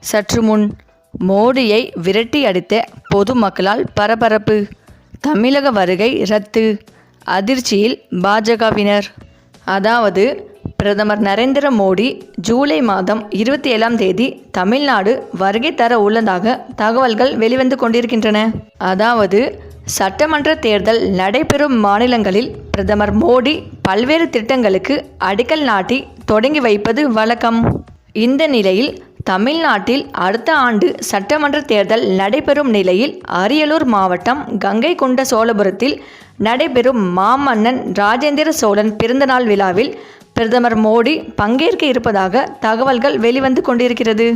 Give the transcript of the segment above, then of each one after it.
சற்று முன் மோடியை விரட்டி அடித்த பொதுமக்களால் பரபரப்பு. தமிழக வருகை ரத்து. அதிர்ச்சியில் பாஜகவினர். அதாவது பிரதமர் நரேந்திர மோடி ஜூலை மாதம் இருபத்தி ஏழாம் தேதி தமிழ்நாடு வருகை தர உள்ளதாக தகவல்கள் வெளிவந்து கொண்டிருக்கின்றன. அதாவது சட்டமன்ற தேர்தல் நடைபெறும் மாநிலங்களில் பிரதமர் மோடி பல்வேறு திட்டங்களுக்கு அடிக்கல் நாட்டி தொடங்கி வைப்பது வழக்கம். இந்த நிலையில் தமிழ்நாட்டில் அடுத்த ஆண்டு சட்டமன்ற தேர்தல் நடைபெறும் நிலையில் அரியலூர் மாவட்டம் கங்கை கொண்ட சோழபுரத்தில் நடைபெறும் மாமன்னன் ராஜேந்திர சோழன் பிறந்தநாள் விழாவில் பிரதமர் மோடி பங்கேற்க இருப்பதாக தகவல்கள் வெளிவந்து கொண்டிருக்கிறது.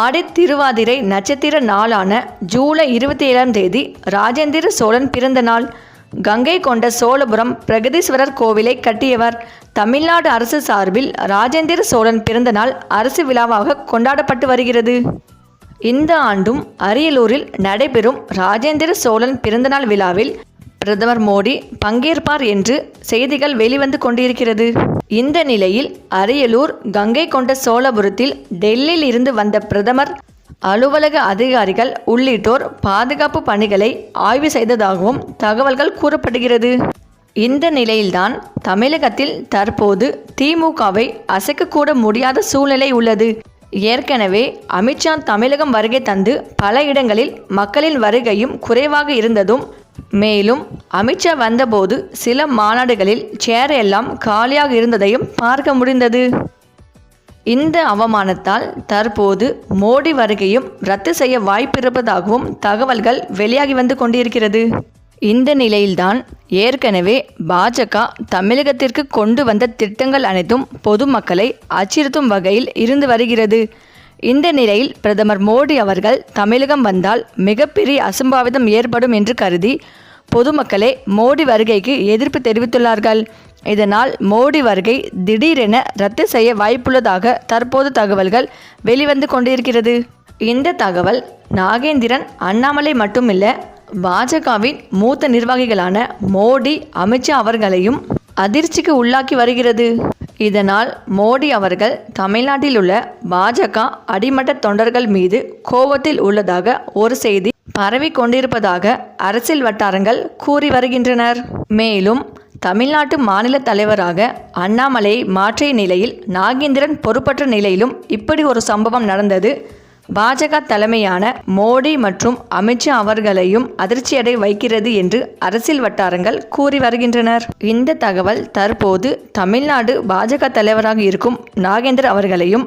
ஆடி திருவாதிரை நட்சத்திர நாளான ஜூலை இருபத்தி ஏழாம் தேதி ராஜேந்திர சோழன் பிறந்த நாள் கங்கை கொண்ட சோழபுரம் பிரகதீஸ்வரர் கோவிலை கட்டியவர். தமிழ்நாடு அரசு சார்பில் ராஜேந்திர சோழன் பிறந்த நாள் அரசு விழாவாக கொண்டாடப்பட்டு வருகிறது. இந்த ஆண்டும் அரியலூரில் நடைபெறும் ராஜேந்திர சோழன் பிறந்தநாள் விழாவில் பிரதமர் மோடி பங்கேற்பார் என்று செய்திகள் வெளிவந்து கொண்டிருக்கிறது. இந்த நிலையில் அரியலூர் கங்கை கொண்ட சோழபுரத்தில் டெல்லியில் இருந்து வந்த பிரதமர் அலுவலக அதிகாரிகள் உள்ளிட்டோர் பாதுகாப்பு பணிகளை ஆய்வு செய்ததாகவும் தகவல்கள் கூறப்படுகிறது. இந்த நிலையில்தான் தமிழகத்தில் தற்போது திமுகவை அசைக்கக்கூட முடியாத சூழ்நிலை உள்ளது. ஏற்கனவே அமித்ஷா தமிழகம் வருகை தந்து பல இடங்களில் மக்களின் வருகையும் குறைவாக இருந்ததும் மேலும் அமித்ஷா வந்தபோது சில மாநாடுகளில் சேர் எல்லாம் காலியாக இருந்ததையும் பார்க்க முடிந்தது. இந்த அவமானத்தால் தற்போது மோடி வருகையும் ரத்து செய்ய வாய்ப்பிருப்பதாகவும் தகவல்கள் வெளியாகி வந்து கொண்டிருக்கிறது. இந்த நிலையில்தான் ஏற்கனவே பாஜக தமிழகத்திற்கு கொண்டு வந்த திட்டங்கள் அனைத்தும் பொதுமக்களை அச்சுறுத்தும் வகையில் இருந்து வருகிறது. இந்த நிலையில் பிரதமர் மோடி அவர்கள் தமிழகம் வந்தால் மிகப்பெரிய அசம்பாவிதம் ஏற்படும் என்று கருதி பொதுமக்களே மோடி வருகைக்கு எதிர்ப்பு தெரிவித்துள்ளார்கள். இதனால் மோடி வருகை திடீரென ரத்து செய்ய வாய்ப்புள்ளதாக தற்போது தகவல்கள் வெளிவந்து கொண்டிருக்கிறது. இந்த தகவல் நாகேந்திரன் அண்ணாமலை மட்டுமில்ல பாஜகவின் மூத்த நிர்வாகிகளான மோடி அமித்ஷா அவர்களையும் அதிர்ச்சிக்கு உள்ளாக்கி வருகிறது. இதனால் மோடி அவர்கள் தமிழ்நாட்டில் உள்ள பாஜக அடிமட்ட தொண்டர்கள் மீது கோபத்தில் உள்ளதாக ஒரு செய்தி பரவி கொண்டிருப்பதாக அரசியல் வட்டாரங்கள் கூறி வருகின்றனர். மேலும் தமிழ்நாட்டு மாநில தலைவராக அண்ணாமலையை மாற்றிய நிலையில் நாகேந்திரன் பொறுப்பற்ற நிலையிலும் இப்படி ஒரு சம்பவம் நடந்தது. பாஜக தலைமையான மோடி மற்றும் அமித்ஷா அவர்களையும் அதிர்ச்சியடை வைக்கிறது என்று அரசியல் வட்டாரங்கள் கூறி வருகின்றனர். இந்த தகவல் தற்போது தமிழ்நாடு பாஜக தலைவராக இருக்கும் நாகேந்திர அவர்களையும்